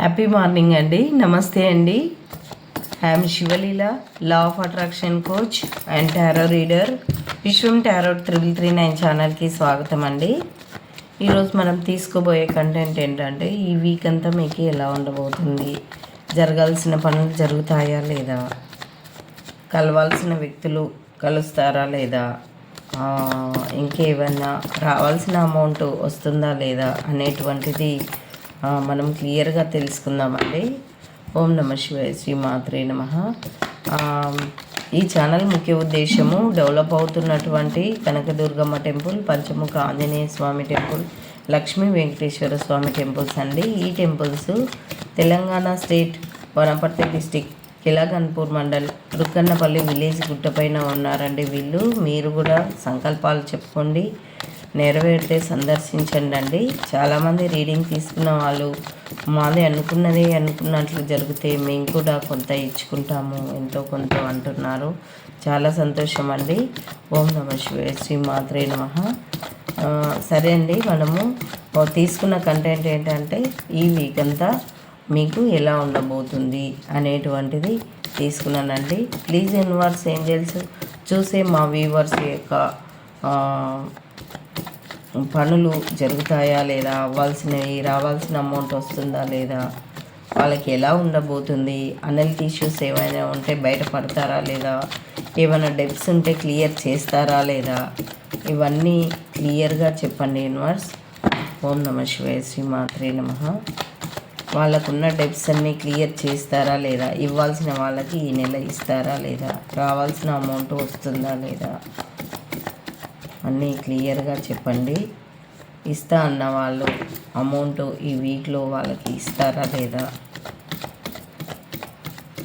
Happy morning అండి. నమస్తే అండి. I am Sivaleela law of attraction coach and tarot reader Viswam tarot triple three nine ఛానల్కి స్వాగతం అండి. ఈరోజు మనం తీసుకోబోయే కంటెంట్ ఏంటంటే ఈ వీక్ అంతా మీకు ఎలా ఉండబోతుంది? జరగాల్సిన పనులు జరుగుతాయా లేదా? కలవాల్సిన వ్యక్తులు కలుస్తారా లేదా? ఇంకేమన్నా రావాల్సిన అమౌంట్ వస్తుందా లేదా అనేటువంటిది మనం క్లియర్గా తెలుసుకుందామండి. ఓం నమ శివాయ శ్రీ మాత్రే నమ ఈ ఛానల్ ముఖ్య ఉద్దేశము డెవలప్ అవుతున్నటువంటి Kanakadurgamma temple Panchamukha Anjaneya Swamy temple Lakshmi Venkateswara Swamy temples అండి. ఈ temples Telangana state Wanaparthy district Kilaganpur mandal Rukkannapalli village గుట్టపైన ఉన్నారండి వీళ్ళు. మీరు కూడా సంకల్పాలు చెప్పుకోండి. నెరవేరితే సందర్శించండి అండి చాలామంది రీడింగ్ తీసుకున్న వాళ్ళు మాది అనుకున్నదే అనుకున్నట్లు జరిగితే మేము కూడా కొంత ఇచ్చుకుంటాము ఎంతో కొంత అంటున్నారు. చాలా సంతోషం అండి ఓం నమ శివే శ్రీ మాత్రే నమ. సరే అండి మనము తీసుకున్న కంటెంట్ ఏంటంటే ఈ వీక్ అంతా మీకు ఎలా ఉండబోతుంది అనేటువంటిది తీసుకున్నానండి. ప్లీజ్ యూనివర్స్ ఏంజల్స్ చూసే మా వ్యూవర్స్ యొక్క పనులు జరుగుతాయా లేదా? అవ్వాల్సినవి రావాల్సిన అమౌంట్ వస్తుందా లేదా? వాళ్ళకి ఎలా ఉండబోతుంది? అనల్టీ ఇష్యూస్ ఏమైనా ఉంటే బయటపడతారా లేదా? ఏమైనా డెబ్స్ ఉంటే క్లియర్ చేస్తారా లేదా? ఇవన్నీ క్లియర్గా చెప్పండి యూనివర్స్. ఓం నమ శివాయ శ్రీ మాత్రే నమ. వాళ్ళకున్న డెబ్స్ అన్నీ క్లియర్ చేస్తారా లేదా? ఇవ్వాల్సిన వాళ్ళకి ఈ నెల ఇస్తారా లేదా? రావాల్సిన అమౌంట్ వస్తుందా లేదా? అన్నీ క్లియర్గా చెప్పండి. ఇస్తా అన్న వాళ్ళు అమౌంట్ ఈ వీక్లో వాళ్ళకి ఇస్తారా లేదా?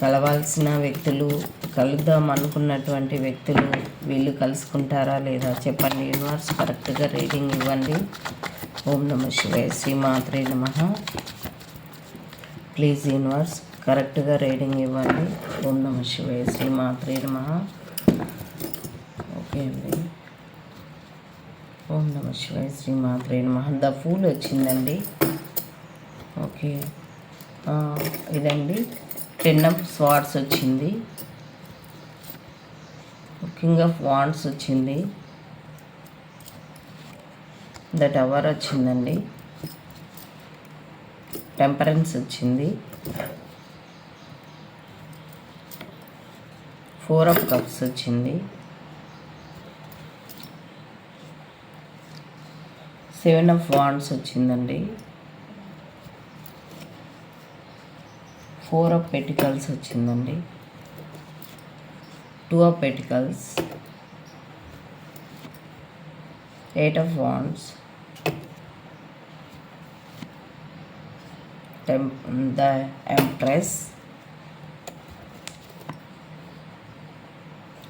కలవాల్సిన వ్యక్తులు కలుద్దాం అనుకున్నటువంటి వ్యక్తులు వీళ్ళు కలుసుకుంటారా లేదా? చెప్పండి. యూనివర్స్ కరెక్ట్గా రీడింగ్ ఇవ్వండి. ఓం నమ శివాయ. శ్రీ మాత్రే నమ. ప్లీజ్ యూనివర్స్ కరెక్ట్గా రీడింగ్ ఇవ్వండి. ఓం నమ శివాయ. శ్రీ మాత్రే నమ. ఓకే అండి. ఓం నమ శివాయ శ్రీ మాత్రే నమ. ద ఫూల్ వచ్చిందండి. ఓకే. ఇదండి. టెన్ ఆఫ్ స్వార్డ్స్ వచ్చింది. కింగ్ ఆఫ్ వాండ్స్ వచ్చింది. ద టవర్ వచ్చిందండి. టెంపరెన్స్ వచ్చింది. ఫోర్ ఆఫ్ కప్స్ వచ్చింది. సెవెన్ ఆఫ్ వాండ్స్ వచ్చిందండి. ఫోర్ ఆఫ్ పెటికల్స్ వచ్చిందండి. Two of pentacles. Eight of wands ten the empress.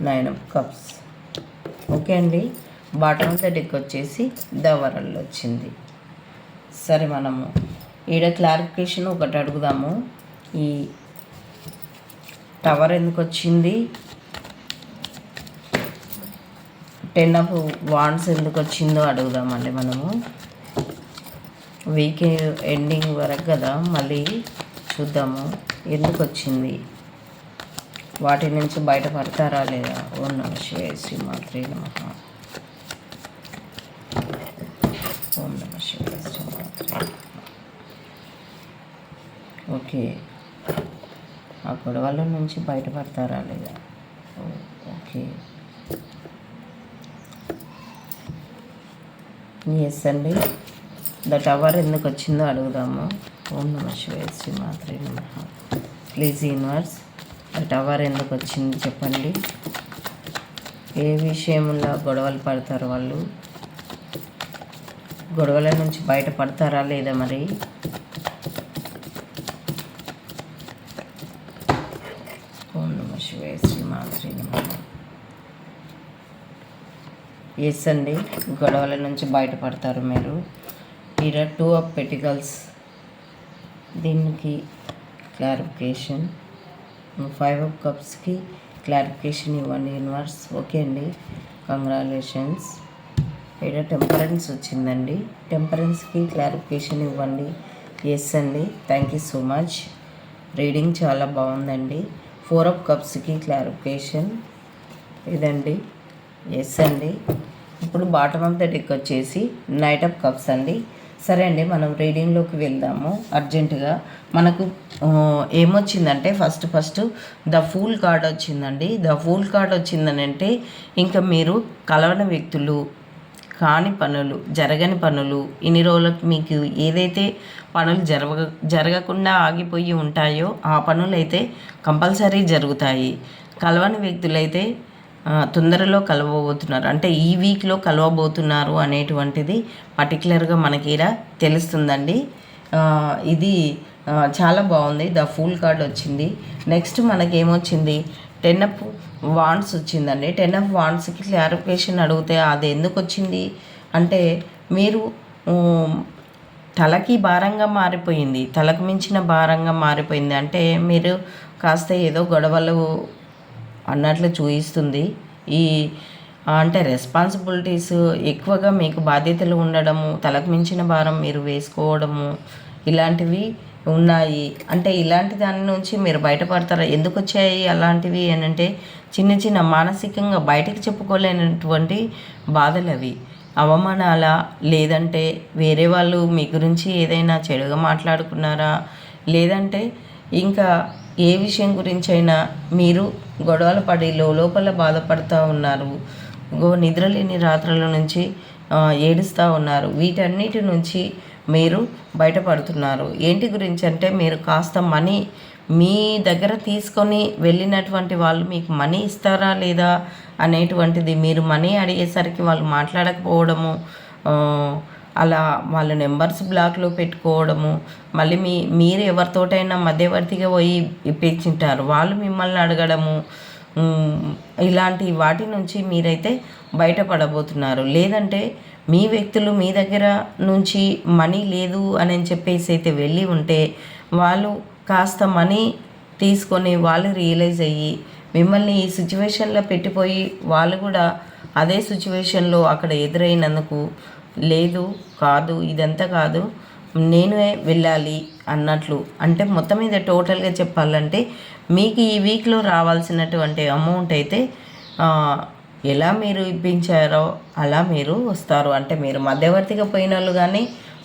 Nine of cups. Okay అండి. Bottom of the deck వచ్చేసి the వచ్చింది. సరే మనము ఈడ క్లారిఫికేషన్ ఒకటి అడుగుదాము. ఈ టవర్ ఎందుకు వచ్చింది టెన్ ఆఫ్ వాండ్స్ ఎందుకు వచ్చిందో అడుగుదామండి మనము. వీక్ ఎండింగ్ వరకు కదా మళ్ళీ చూద్దాము. ఎందుకు వచ్చింది వాటి నుంచి బయటపడతారా లేదా? ఓ నమ శివాయ శ్రీ మాత్రే నమ ఓం నమ శివాయ శ్రీ మాత్రే నమః. ఓకే. ఆ గొడవల నుంచి బయటపడతారా లేదా? ఓకే. ఎస్ అండి. ద టవర్ ఎందుకు వచ్చిందో అడుగుదాము. ఓం నమ శివాయ శ్రీ మాత్రే నమ. ప్లీజ్ యూనివర్స్ ద టవర్ ఎందుకు వచ్చింది చెప్పండి. ఏ విషయంలో గొడవలు పడతారు వాళ్ళు? గొడవల నుంచి బయటపడతారా లేదా మరి ఓం నమ శివాయ శ్రీ మాత్రే నమ ఎస్ అండి. గొడవల నుంచి బయటపడతారు మీరు. ఈడ టూ ఆఫ్ పెటికల్స్ దీనికి క్లారిఫికేషన్ ఫైవ్ ఆఫ్ కప్స్కి క్లారిఫికేషన్ ఇవ్వండి యూనివర్స్ ఓకే అండి. కంగ్రాచులేషన్స్ ఇక్కడ టెంపరెన్స్ వచ్చిందండి. టెంపరెన్స్కి క్లారిఫికేషన్ ఇవ్వండి. ఎస్ అండి. Thank you so much reading చాలా బాగుందండి. ఫోర్ ఆఫ్ కప్స్కి క్లారిఫికేషన్ ఇదండి. ఎస్ అండి. ఇప్పుడు బాటమ్ ఆఫ్ ద డెక్ వచ్చేసి నైట్ ఆఫ్ కప్స్ అండి. సరే అండి మనం రీడింగ్లోకి వెళ్దాము. అర్జెంటుగా మనకు ఏమొచ్చిందంటే first first the fool card వచ్చిందండి. ద ఫూల్ కార్డ్ వచ్చిందని అంటే ఇంకా మీరు కలవని వ్యక్తులు కాని పనులు జరగని పనులు ఇన్ని రోజులకు మీకు ఏదైతే పనులు జరగ జరగకుండా ఆగిపోయి ఉంటాయో ఆ పనులు అయితే కంపల్సరీ జరుగుతాయి. కలవని వ్యక్తులైతే తొందరలో కలవబోతున్నారు. అంటే ఈ వీక్లో కలవబోతున్నారు అనేటువంటిది పర్టికులర్గా మనకి ఇలా తెలుస్తుందండి. ఇది చాలా బాగుంది. ద ఫూల్ కార్డ్ వచ్చింది. నెక్స్ట్ మనకేమొచ్చింది? టెన్ అప్ వాండ్స్ వచ్చిందండి. టెన్ ఆఫ్ వాండ్స్కి క్లారిఫికేషన్ అడిగితే అది ఎందుకు వచ్చింది? అంటే మీరు తలకి భారంగా మారిపోయింది. తలకు మించిన భారంగా మారిపోయింది. అంటే మీరు కాస్త ఏదో గొడవలు అన్నట్లు చూయిస్తుంది. ఈ అంటే రెస్పాన్సిబిలిటీస్ ఎక్కువగా మీకు బాధ్యతలు ఉండడము తలకు మించిన భారం మీరు వేసుకోవడము ఇలాంటివి ఉన్నాయి. అంటే ఇలాంటి దాని నుంచి మీరు బయటపడతారా? ఎందుకు వచ్చాయి అలాంటివి అని అంటే చిన్న చిన్న మానసికంగా బయటకు చెప్పుకోలేనటువంటి బాధలు అవి. అవమానాల? లేదంటే వేరే వాళ్ళు మీ గురించి ఏదైనా చెడుగా మాట్లాడుకున్నారా? లేదంటే ఇంకా ఏ విషయం గురించి అయినా మీరు గొడవలు పడి లోపల బాధపడుతూ ఉన్నారు. గో నిద్రలేని రాత్రుల నుంచి ఏడుస్తూ ఉన్నారు. వీటన్నిటి నుంచి మీరు బయటపడుతున్నారు. ఏంటి గురించి అంటే మీరు కాస్త మనీ మీ దగ్గర తీసుకొని వెళ్ళినటువంటి వాళ్ళు మీకు మనీ ఇస్తారా లేదా అనేటువంటిది మీరు మనీ అడిగేసరికి వాళ్ళు మాట్లాడకపోవడము అలా వాళ్ళ నెంబర్స్ బ్లాక్లో పెట్టుకోవడము మళ్ళీ మీ మీరు ఎవరితోటైనా మధ్యవర్తిగా పోయి ఇప్పించింటారు. వాళ్ళు మిమ్మల్ని అడగడము ఇలాంటి వాటి నుంచి మీరైతే బయటపడబోతున్నారు. లేదంటే మీ వ్యక్తులు మీ దగ్గర నుంచి మనీ లేదు అని చెప్పేసి అయితే వెళ్ళి ఉంటే వాళ్ళు కాస్త మనీ తీసుకొని వాళ్ళు రియలైజ్ అయ్యి మిమ్మల్ని ఈ సిచ్యువేషన్లో పెట్టిపోయి వాళ్ళు కూడా అదే సిచ్యువేషన్లో అక్కడ ఎదురైనందుకు లేదు కాదు ఇదంతా కాదు నేనే వెళ్ళాలి అన్నట్లు. అంటే మొత్తం మీద టోటల్గా చెప్పాలంటే మీకు ఈ వీక్లో రావాల్సినటువంటి అమౌంట్ అయితే ఎలా మీరు ఇప్పించారో అలా మీరు వస్తారు. అంటే మీరు మధ్యవర్తిగా పోయిన వాళ్ళు కానీ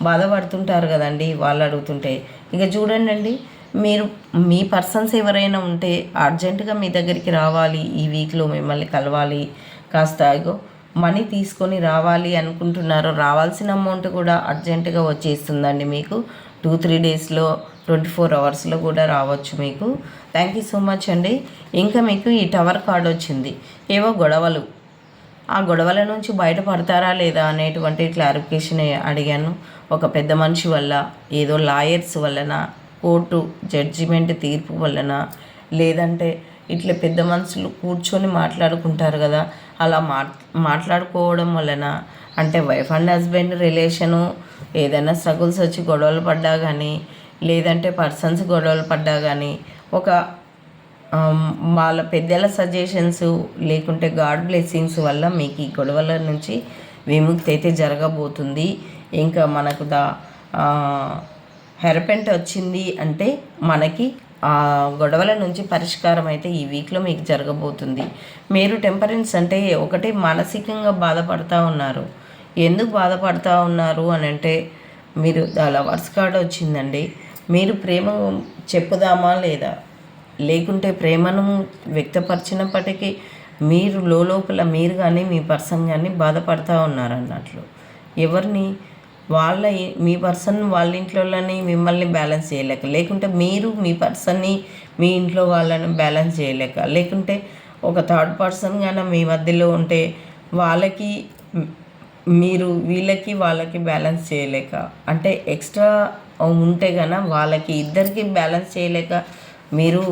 బాధపడుతుంటారు కదండి వాళ్ళు అడుగుతుంటే. ఇక చూడండి అండి మీరు మీ పర్సన్స్ ఎవరైనా ఉంటే అర్జెంటుగా మీ దగ్గరికి రావాలి ఈ వీక్లో మిమ్మల్ని కలవాలి. కాస్త ఇగో మనీ తీసుకొని రావాలి అనుకుంటున్నారో రావాల్సిన అమౌంట్ కూడా అర్జెంటుగా వచ్చేస్తుందండి మీకు. టూ త్రీ డేస్లో ట్వంటీ ఫోర్ అవర్స్లో కూడా రావచ్చు మీకు. థ్యాంక్ యూ సో మచ్ అండి. ఇంకా మీకు ఈ టవర్ కార్డ్ వచ్చింది. ఏవో గొడవలు. ఆ గొడవల నుంచి బయటపడతారా లేదా అనేటువంటి క్లారిఫికేషన్ అడిగాను. ఒక పెద్ద మనిషి వల్ల ఏదో లాయర్స్ వలన కోర్టు జడ్జిమెంట్ తీర్పు వలన లేదంటే ఇట్లా పెద్ద మనుషులు కూర్చొని మాట్లాడుకుంటారు కదా అలా మాట్లాడుకోవడం వలన అంటే వైఫ్ అండ్ హస్బెండ్ రిలేషను ఏదైనా స్ట్రగుల్స్ వచ్చి గొడవలు పడ్డా కానీ లేదంటే పర్సన్స్ గొడవలు పడ్డా కానీ ఒక వాళ్ళ పెద్దల సజెషన్స్ లేకుంటే గాడ్ బ్లెస్సింగ్స్ వల్ల మీకు ఈ గొడవల నుంచి విముక్తి అయితే జరగబోతుంది. ఇంకా మనకు దా హెరపెంట్ వచ్చింది అంటే మనకి ఆ గొడవల నుంచి పరిష్కారం అయితే ఈ వీక్లో మీకు జరగబోతుంది. మీరు టెంపరెన్స్ అంటే ఒకటి మానసికంగా బాధపడతా ఉన్నారు. ఎందుకు బాధపడతా ఉన్నారు అని అంటే మీరు లవర్స్ కార్డ్ వచ్చిందండి. మీరు ప్రేమ చెప్పుదామా లేదా? లేకుంటే ప్రేమను వ్యక్తపరిచినప్పటికీ మీరు లోపల మీరు కానీ మీ పర్సన్ కానీ బాధపడతా ఉన్నారు అన్నట్లు. ఎవరిని వాళ్ళ మీ పర్సన్ వాళ్ళ ఇంట్లోని మిమ్మల్ని బ్యాలెన్స్ చేయలేక లేకుంటే మీరు మీ పర్సన్ని మీ ఇంట్లో వాళ్ళని బ్యాలెన్స్ చేయలేక లేకుంటే ఒక థర్డ్ పర్సన్ కానీ మీ మధ్యలో ఉంటే వాళ్ళకి మీరు వీళ్ళకి వాళ్ళకి బ్యాలెన్స్ చేయలేక అంటే ఎక్స్ట్రా ఉంటే గన వాళ్ళకి ఇద్దరికి బ్యాలెన్స్ చేయలేక మీరు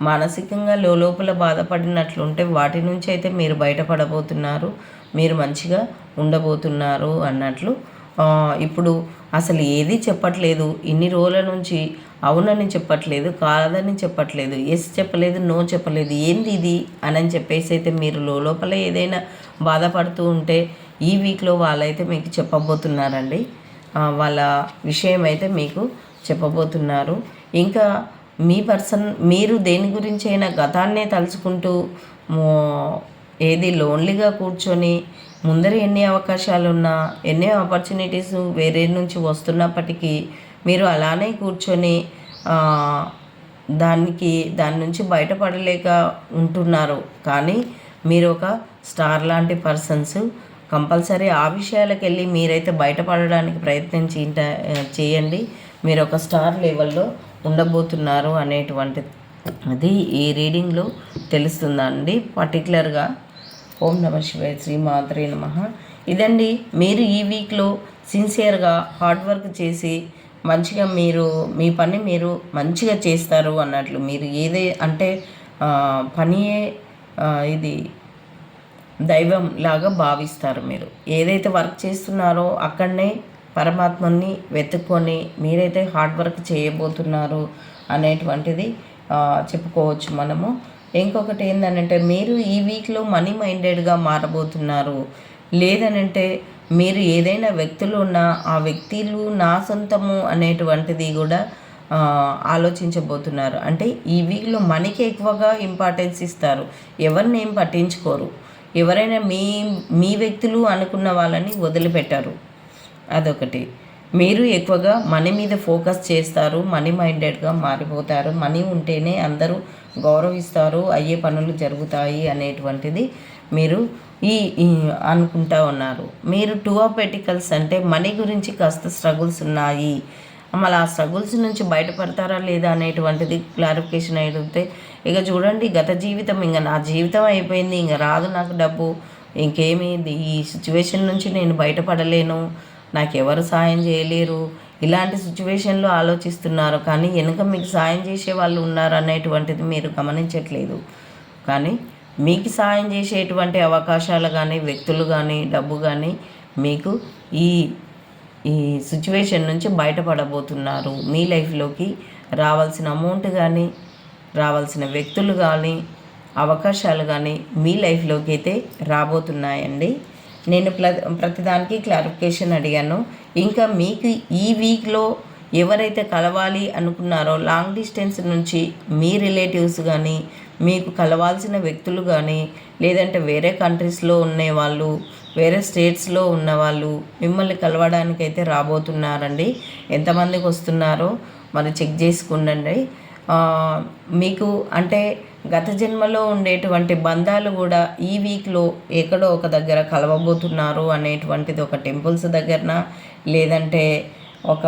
మానసికంగా లోపల బాధపడినట్లుంటే వాటి నుంచి అయితే మీరు బయటపడబోతున్నారు మీరు మంచిగా ఉండబోతున్నారు అన్నట్లు. ఇప్పుడు అసలు ఏది చెప్పట్లేదు ఇన్ని రోజుల నుంచి అవునని చెప్పట్లేదు కాదని చెప్పట్లేదు ఎస్ చెప్పలేదు నో చెప్పలేదు ఏంది ఇది అని చెప్పేసి అయితే మీరు లోపల ఏదైనా బాధపడుతూ ఉంటే ఈ వీక్లో వాళ్ళైతే మీకు చెప్పబోతున్నారండి. వాళ్ళ విషయం అయితే మీకు చెప్పబోతున్నారు. ఇంకా మీ పర్సన్ మీరు దేని గురించి అయినా గతాన్నే తలుచుకుంటూ ఏది లోన్లీగా కూర్చొని ముందర ఎన్ని అవకాశాలు ఉన్నా ఎన్ని ఆపర్చునిటీస్ వేరే నుంచి వస్తున్నప్పటికీ మీరు అలానే కూర్చొని దానికి దాని నుంచి బయటపడలేక ఉంటున్నారు. కానీ మీరు ఒక స్టార్ లాంటి పర్సన్స్ కంపల్సరీ ఆ విషయాలకు వెళ్ళి మీరైతే బయటపడడానికి ప్రయత్నించి చేయండి. మీరు ఒక స్టార్ లెవెల్లో ఉండబోతున్నారు అనేటువంటి అది ఈ రీడింగ్లో తెలుస్తుందండి. పర్టికులర్గా ఓం నమ శివాయ శ్రీ మాత్రే నమ. ఇదండి మీరు ఈ వీక్లో సిన్సియర్గా హార్డ్ వర్క్ చేసి మంచిగా మీరు మీ పని మీరు మంచిగా చేస్తారు అన్నట్లు మీరు ఏదే అంటే పనియే ఇది దైవం లాగా భావిస్తారు మీరు. ఏదైతే వర్క్ చేస్తున్నారో అక్కడనే పరమాత్మని వెతుక్కొని మీరైతే హార్డ్ వర్క్ చేయబోతున్నారు అనేటువంటిది చెప్పుకోవచ్చు మనము. ఇంకొకటి ఏంటంటే మీరు ఈ వీక్లో మనీ మైండెడ్గా మారబోతున్నారు. లేదనంటే మీరు ఏదైనా వ్యక్తులు ఉన్న ఆ వ్యక్తులు నా సొంతము అనేటువంటిది కూడా ఆలోచించబోతున్నారు. అంటే ఈ వీక్లో మనీకి ఎక్కువగా ఇంపార్టెన్స్ ఇస్తారు. ఎవరిని ఏం పట్టించుకోరు. ఎవరైనా మీ మీ వ్యక్తులు అనుకున్న వాళ్ళని వదిలిపెట్టారు. అదొకటి. మీరు ఎక్కువగా మనీ మీద ఫోకస్ చేస్తారు మనీ మైండెడ్గా మారిపోతారు. మనీ ఉంటేనే అందరూ గౌరవిస్తారు అయ్యే పనులు జరుగుతాయి అనేటువంటిది మీరు ఈ అనుకుంటా ఉన్నారు. మీరు టూ ఆఫ్ పెటికల్స్ అంటే మనీ గురించి కాస్త స్ట్రగుల్స్ ఉన్నాయి. మళ్ళీ ఆ స్ట్రగుల్స్ నుంచి బయటపడతారా లేదా అనేటువంటిది క్లారిఫికేషన్ అడిగితే ఇక చూడండి గత జీవితం ఇంకా నా జీవితం అయిపోయింది ఇంకా రాదు నాకు డబ్బు ఇంకేమీ ఈ సిచ్యువేషన్ నుంచి నేను బయటపడలేను నాకు ఎవరు సాయం చేయలేరు ఇలాంటి సిచ్యువేషన్లో ఆలోచిస్తున్నారు కానీ వెనుక మీకు సాయం చేసే వాళ్ళు ఉన్నారు అనేటువంటిది మీరు గమనించట్లేదు. కానీ మీకు సాయం చేసేటువంటి అవకాశాలు కానీ వ్యక్తులు కానీ డబ్బు కానీ మీకు ఈ ఈ సిచ్యువేషన్ నుంచి బయటపడబోతున్నారు. మీ లైఫ్లోకి రావాల్సిన అమౌంట్ కానీ రావాల్సిన వ్యక్తులు కానీ అవకాశాలు కానీ మీ లైఫ్లోకి అయితే రాబోతున్నాయండి. నేను ప్ర ప్రతిదానికి క్లారిఫికేషన్ అడిగాను. ఇంకా మీకు ఈ వీక్లో ఎవరైతే కలవాలి అనుకున్నారో లాంగ్ డిస్టెన్స్ నుంచి మీ రిలేటివ్స్ కానీ మీకు కలవాల్సిన వ్యక్తులు కానీ లేదంటే వేరే కంట్రీస్లో ఉండే వాళ్ళు వేరే స్టేట్స్లో ఉన్నవాళ్ళు మిమ్మల్ని కలవడానికి అయితే రాబోతున్నారండి. ఎంతమందికి వస్తున్నారో మరి చెక్ చేసుకుండండి. మీకు అంటే గత జన్మలో ఉండేటువంటి బంధాలు కూడా ఈ వీక్లో ఎక్కడో ఒక దగ్గర కలవబోతున్నారు అనేటువంటిది ఒక టెంపుల్స్ దగ్గరన? లేదంటే ఒక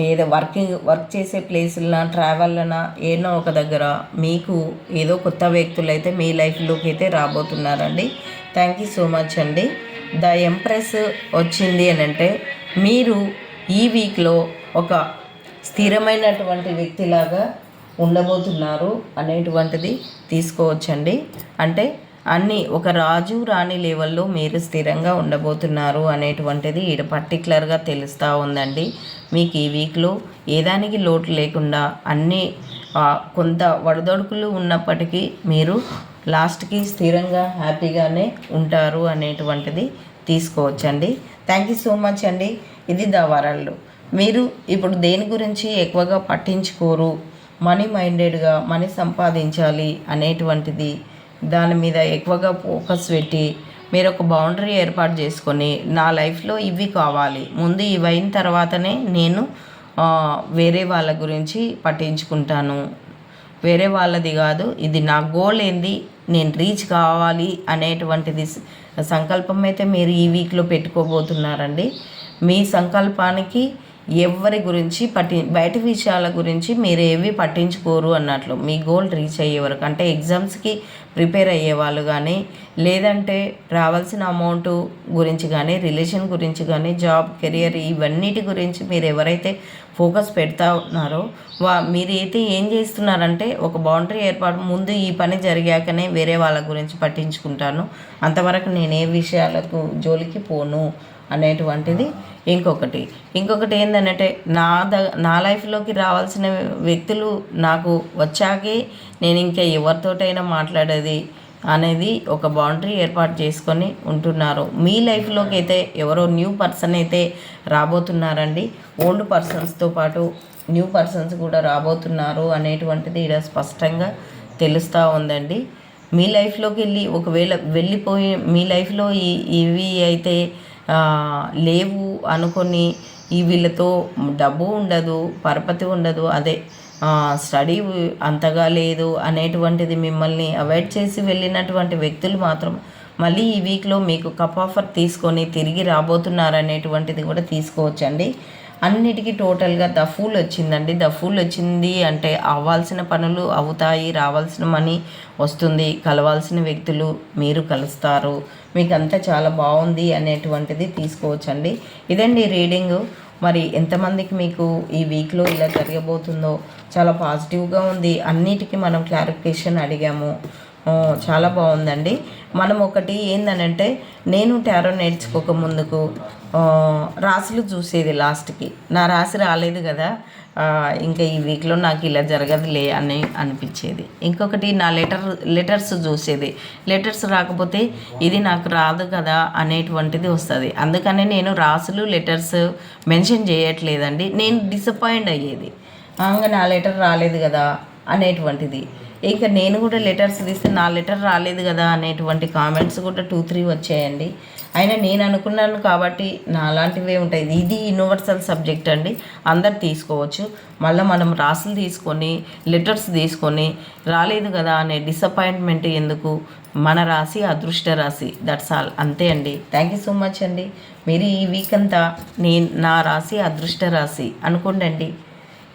ఏదో వర్కింగ్ వర్క్ చేసే ప్లేసులన ట్రావెల్లనా ఏదో ఒక దగ్గర మీకు ఏదో కొత్త వ్యక్తులు అయితే మీ లైఫ్లోకి అయితే రాబోతున్నారండి. థ్యాంక్ యూ సో మచ్ అండి. ద ఎంప్రెస్ వచ్చింది అని అంటే మీరు ఈ వీక్లో ఒక స్థిరమైనటువంటి వ్యక్తిలాగా ఉండబోతున్నారు అనేటువంటిది తీసుకోవచ్చండి. అంటే అన్ని ఒక రాజు రాణి లెవెల్లో మీరు స్థిరంగా ఉండబోతున్నారు అనేటువంటిది ఇక్కడ పర్టికులర్గా తెలుస్తూ ఉందండి. మీకు ఈ వీక్లో ఏదానికి లోటు లేకుండా అన్ని కొంత వడదొడుకులు ఉన్నప్పటికీ మీరు లాస్ట్కి స్థిరంగా హ్యాపీగానే ఉంటారు అనేటువంటిది తీసుకోవచ్చండి. థ్యాంక్ యూ సో మచ్ అండి. ఇది ద వరల్డ్. మీరు ఇప్పుడు దేని గురించి ఎక్కువగా పట్టించుకోరు? మనీ మైండెడ్గా మనీ సంపాదించాలి అనేటువంటిది దాని మీద ఎక్కువగా ఫోకస్ పెట్టి మీరు ఒక బౌండరీ ఏర్పాటు చేసుకొని నా లైఫ్లో ఇవి కావాలి. ముందు ఇవి అయిన తర్వాతనే నేను వేరే వాళ్ళ గురించి పట్టించుకుంటాను. వేరే వాళ్ళది కాదు ఇది నా గోల్ ఏంది నేను రీచ్ కావాలి అనేటువంటిది సంకల్పం అయితే మీరు ఈ వీక్లో పెట్టుకోబోతున్నారండి. మీ సంకల్పానికి ఎవరి గురించి పట్టి బయట విషయాల గురించి మీరు ఏవి పట్టించుకోరు అన్నట్లు. మీ గోల్ రీచ్ అయ్యే వరకు అంటే ఎగ్జామ్స్కి ప్రిపేర్ అయ్యే వాళ్ళు కానీ లేదంటే రావాల్సిన అమౌంట్ గురించి కానీ రిలేషన్ గురించి కానీ జాబ్ కెరియర్ ఇవన్నిటి గురించి మీరు ఎవరైతే ఫోకస్ పెడతా ఉన్నారో వా మీరు అయితే ఏం చేస్తున్నారంటే ఒక బౌండరీ ఏర్పాటు ముందు ఈ పని జరిగాకనే వేరే వాళ్ళ గురించి పట్టించుకుంటాను. అంతవరకు నేను ఏ విషయాలకు జోలికి పోను. అనేటువంటిది ఇంకొకటి. ఇంకొకటి ఏంటంటే నా ద నా లైఫ్లోకి రావాల్సిన వ్యక్తులు నాకు వచ్చాకే నేను ఇంకా ఎవరితోటైనా మాట్లాడేది అనేది ఒక బౌండరీ ఏర్పాటు చేసుకొని ఉంటున్నారు. మీ లైఫ్లోకి అయితే ఎవరో న్యూ పర్సన్ అయితే రాబోతున్నారండి. ఓల్డ్ పర్సన్స్తో పాటు న్యూ పర్సన్స్ కూడా రాబోతున్నారు అనేటువంటిది ఇక్కడ స్పష్టంగా తెలుస్తూ ఉందండి. మీ లైఫ్లోకి వెళ్ళి ఒకవేళ వెళ్ళిపోయి మీ లైఫ్లో ఈ ఇవి అయితే లేవు అనుకొని ఈ వీళ్ళతో డబ్బు ఉండదు పరపతి ఉండదు అదే స్టడీ అంతగా లేదు అనేటువంటిది మిమ్మల్ని అవాయిడ్ చేసి వెళ్ళినటువంటి వ్యక్తులు మాత్రం మళ్ళీ ఈ వీక్లో మీకు కప్ ఆఫర్ తీసుకొని తిరిగి రాబోతున్నారు అనేటువంటిది కూడా తీసుకోవచ్చండి. అన్నిటికీ టోటల్గా ద ఫూల్ వచ్చిందండి. ద ఫుల్ వచ్చింది అంటే అవ్వాల్సిన పనులు అవుతాయి రావాల్సిన మనీ వస్తుంది కలవాల్సిన వ్యక్తులు మీరు కలుస్తారు. మీకు అంతా చాలా బాగుంది అనేటువంటిది తీసుకోవచ్చండి. ఇదండి రీడింగు. మరి ఎంతమందికి మీకు ఈ వీక్లో ఇలా జరగబోతుందో చాలా పాజిటివ్గా ఉంది. అన్నిటికీ మనం క్లారిఫికేషన్ అడిగాము. చాలా బాగుందండి. మనం ఒకటి ఏందనంటే నేను టారో నేర్చుకోక ముందుకు రాసులు చూసేది లాస్ట్కి నా రాశి రాలేదు కదా ఇంకా ఈ వీక్లో నాకు ఇలా జరగదులే అని అనిపించేది. ఇంకొకటి నా లెటర్ లెటర్స్ చూసేది. లెటర్స్ రాకపోతే ఇది నాకు రాదు కదా అనేటువంటిది వస్తుంది. అందుకనే నేను రాసులు లెటర్స్ మెన్షన్ చేయట్లేదండి. నేను డిసప్పాయింట్ అయ్యేది. ఇంకా నా లెటర్ రాలేదు కదా అనేటువంటిది. ఇంకా నేను కూడా లెటర్స్ తీస్తే నా లెటర్ రాలేదు కదా అనేటువంటి కామెంట్స్ కూడా టూ త్రీ వచ్చాయండి. అయినా నేను అనుకున్నాను కాబట్టి నా అలాంటివే ఉంటాయి. ఇది యూనివర్సల్ సబ్జెక్ట్ అండి. అందరు తీసుకోవచ్చు. మళ్ళీ మనం రాసులు తీసుకొని లెటర్స్ తీసుకొని రాలేదు కదా అనే డిసప్పాయింట్మెంట్ ఎందుకు? మన రాశి అదృష్ట రాశి. దట్స్ ఆల్ అంతే అండి. థ్యాంక్ యూ సో మచ్ అండి. మీరు ఈ వీక్ అంతా నేను నా రాశి అదృష్ట రాశి అనుకోండి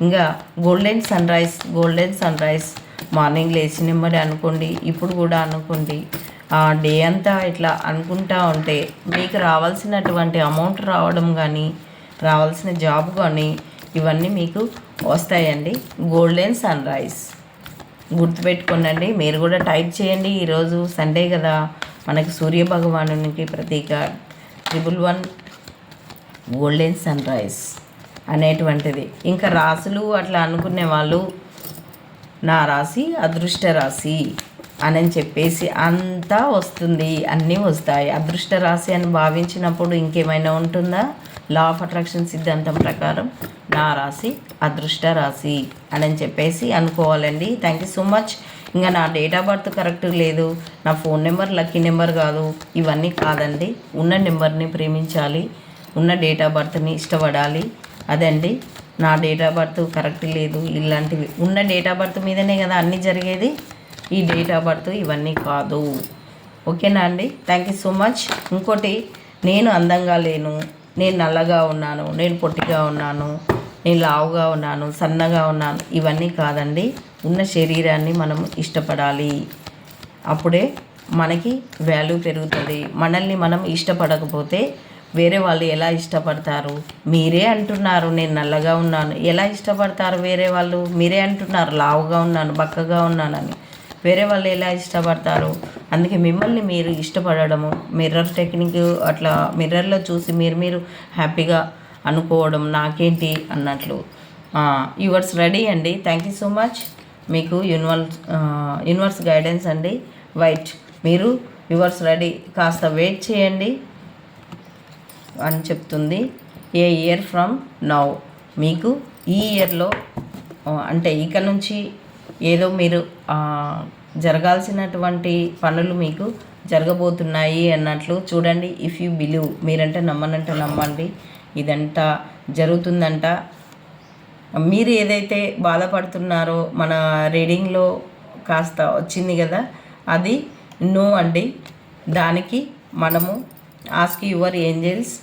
ఇంకా golden sunrise golden sunrise morning లేచి నెమ్మది అనుకోండి ఇప్పుడు కూడా అనుకోండి. ఆ డే అంతా ఇట్లా అనుకుంటా ఉంటే మీకు రావాల్సినటువంటి అమౌంట్ రావడం కానీ రావాల్సిన జాబ్ కానీ ఇవన్నీ మీకు వస్తాయండి. Golden sunrise. గుర్తుపెట్టుకోండి మీరు కూడా టైప్ చేయండి. ఈరోజు సండే కదా మనకు సూర్య భగవానునికి ప్రతీక. Triple one golden sun rise అనేటువంటిది. ఇంకా రాసులు అట్లా అనుకునే వాళ్ళు నా రాశి అదృష్ట రాశి అని చెప్పేసి అంతా వస్తుంది. అన్నీ వస్తాయి. అదృష్ట రాశి అని భావించినప్పుడు ఇంకేమైనా ఉంటుందా? లా ఆఫ్ అట్రాక్షన్ సిద్ధాంతం ప్రకారం నా రాశి అదృష్ట రాశి అని చెప్పేసి అనుకోవాలండి. థ్యాంక్ యూ సో మచ్ ఇంకా నా డేట్ ఆఫ్ బర్త్ కరెక్ట్ లేదు. నా ఫోన్ నెంబర్ లక్కీ నెంబర్ కాదు. ఇవన్నీ కాదండి. ఉన్న నెంబర్ని ప్రేమించాలి. ఉన్న డేట్ ఆఫ్ బర్త్ని ఇష్టపడాలి. అదండి. నా డేట్ ఆఫ్ బర్త్ కరెక్ట్ లేదు ఇలాంటివి. ఉన్న డేట్ ఆఫ్ బర్త్ మీదనే కదా అన్నీ జరిగేది? ఈ డేట్ ఆఫ్ బర్త్ ఇవన్నీ కాదు. ఓకేనా అండి? థ్యాంక్ యూ సో మచ్ ఇంకోటి నేను అందంగా లేను. నేను నల్లగా ఉన్నాను. నేను పొట్టిగా ఉన్నాను. నేను లావుగా ఉన్నాను. సన్నగా ఉన్నాను. ఇవన్నీ కాదండి. ఉన్న శరీరాన్ని మనం ఇష్టపడాలి. అప్పుడే మనకి వాల్యూ పెరుగుతుంది. మనల్ని మనం ఇష్టపడకపోతే వేరే వాళ్ళు ఎలా ఇష్టపడతారు? మీరే అంటున్నారు నేను నల్లగా ఉన్నాను. ఎలా ఇష్టపడతారు వేరే వాళ్ళు? మీరే అంటున్నారు లావుగా ఉన్నాను బక్కగా ఉన్నానని. వేరే వాళ్ళు ఎలా ఇష్టపడతారు? అందుకే మిమ్మల్ని మీరు ఇష్టపడడము మిర్రర్ టెక్నిక్ అట్లా మిర్రర్లో చూసి మీరు మీరు హ్యాపీగా అనుకోవడం నాకేంటి అన్నట్లు. యువర్స్ రెడీ అండి. థ్యాంక్ యూ సో మచ్ మీకు యూనివర్స్ యూనివర్స్ గైడెన్స్ అండి. వైట్ మీరు యువర్స్ రెడీ కాస్త వెయిట్ చేయండి. అని చెప్తుంది ఏ ఇయర్ ఫ్రమ్ నౌ మీకు ఈ ఇయర్లో అంటే ఇక నుంచి ఏదో మీరు జరగాల్సినటువంటి పనులు మీకు జరగబోతున్నాయి అన్నట్లు చూడండి. ఇఫ్ యూ బిలీవ్ మీరంటే నమ్మనంటే నమ్మండి. ఇదంతా జరుగుతుందంట. మీరు ఏదైతే బాధపడుతున్నారో మన రీడింగ్లో కాస్త వచ్చింది కదా అది నో అండి. దానికి మనము ఆస్క్ యువర్ ఏంజల్స్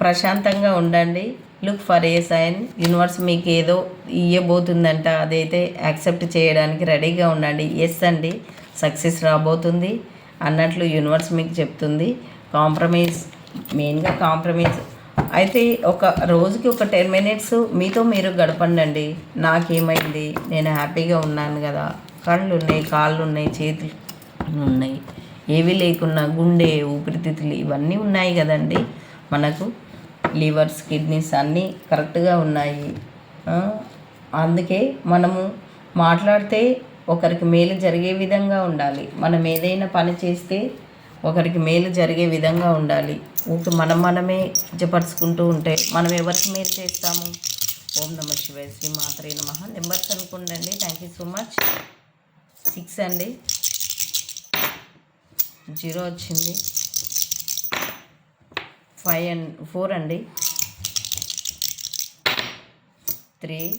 ప్రశాంతంగా ఉండండి. Look for a sign universe మీకు ఏదో ఇయ్యబోతుందంట. అదైతే యాక్సెప్ట్ చేయడానికి రెడీగా ఉండండి. ఎస్ అండి. సక్సెస్ రాబోతుంది. అన్నట్లు యూనివర్స్ మీకు చెప్తుంది. కాంప్రమైజ్ మెయిన్గా కాంప్రమైజ్ అయితే ఒక రోజుకి ఒక టెన్ మినిట్స్ మీతో మీరు గడపండి నాకేమైంది? నేను హ్యాపీగా ఉన్నాను కదా. కళ్ళు ఉన్నాయి కాళ్ళు ఉన్నాయి చేతులు ఉన్నాయి ఏవి లేకున్నా గుండె ఊపిరితిత్తులు ఇవన్నీ ఉన్నాయి కదండి. మనకు లివర్స్ కిడ్నీస్ అన్నీ కరెక్ట్గా ఉన్నాయి. అందుకే మనము మాట్లాడితే ఒకరికి మేలు జరిగే విధంగా ఉండాలి. మనం ఏదైనా పని చేస్తే ఒకరికి మేలు జరిగే విధంగా ఉండాలి. ఊరికి మనం మనమే కించపరుచుకుంటూ ఉంటే మనం ఎవరికి మేలు చేస్తాము? ఓం నమ శివాయ. శ్రీ మాత్రే నమ. నెంబర్స్ అనుకోండి thank you so much. Six అండి. జీరో వచ్చింది. ఫైవ్ అండ్ ఫోర్ అండి. Three.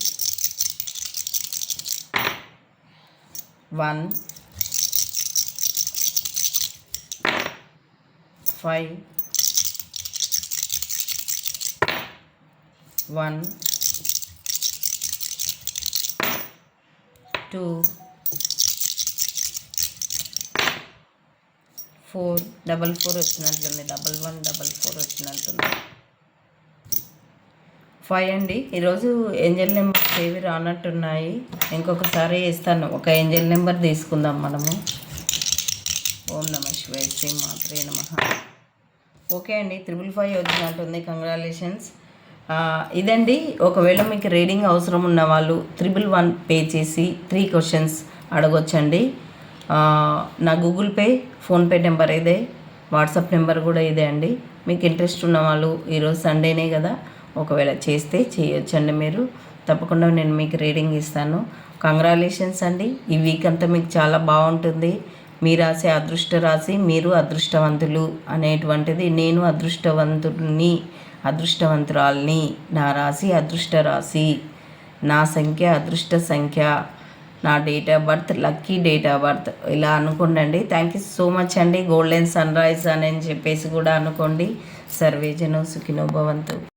One. Five. One. Two. Four double four వచ్చినట్లుంది double one double four వచ్చినట్టుంది ఫైవ్ అండి. ఈరోజు ఏంజల్ నెంబర్స్ ఏవి రానట్టున్నాయి? ఇంకొకసారి ఇస్తాను. ఒక ఏంజల్ నెంబర్ తీసుకుందాం మనము. ఓం నమ శివాయ. శ్రీ మాత్రే నమ. ఓకే అండి. త్రిబుల్ ఫైవ్ వచ్చినట్టుంది కంగ్రాలేషన్స్ ఇదండి. ఒకవేళ మీకు రీడింగ్ అవసరం ఉన్న వాళ్ళు త్రిబుల్ వన్ పే చేసి త్రీ క్వశ్చన్స్ అడగొచ్చండి. నా గూగుల్ పే ఫోన్పే నెంబర్ ఇదే. వాట్సాప్ నెంబర్ కూడా ఇదే అండి. మీకు ఇంట్రెస్ట్ ఉన్న వాళ్ళు ఈరోజు సండేనే కదా ఒకవేళ చేస్తే చేయొచ్చండి మీరు. తప్పకుండా నేను మీకు రీడింగ్ ఇస్తాను. కంగ్రాలేషన్స్ అండి. ఈ వీక్ అంతా మీకు చాలా బాగుంటుంది. మీ రాసే అదృష్ట రాసి మీరు అదృష్టవంతులు అనేటువంటిది నేను అదృష్టవంతుడిని అదృష్టవంతురాల్ని. నా రాశి అదృష్ట రాశి. నా సంఖ్య అదృష్ట సంఖ్య. నా date of birth lucky date of birth ఇలా అనుకోండి థ్యాంక్ యూ సో మచ్ అండి. గోల్డెన్ సన్ రైజ్ అని చెప్పేసి కూడా అనుకోండి. సర్వేజను సుఖినో భవంతు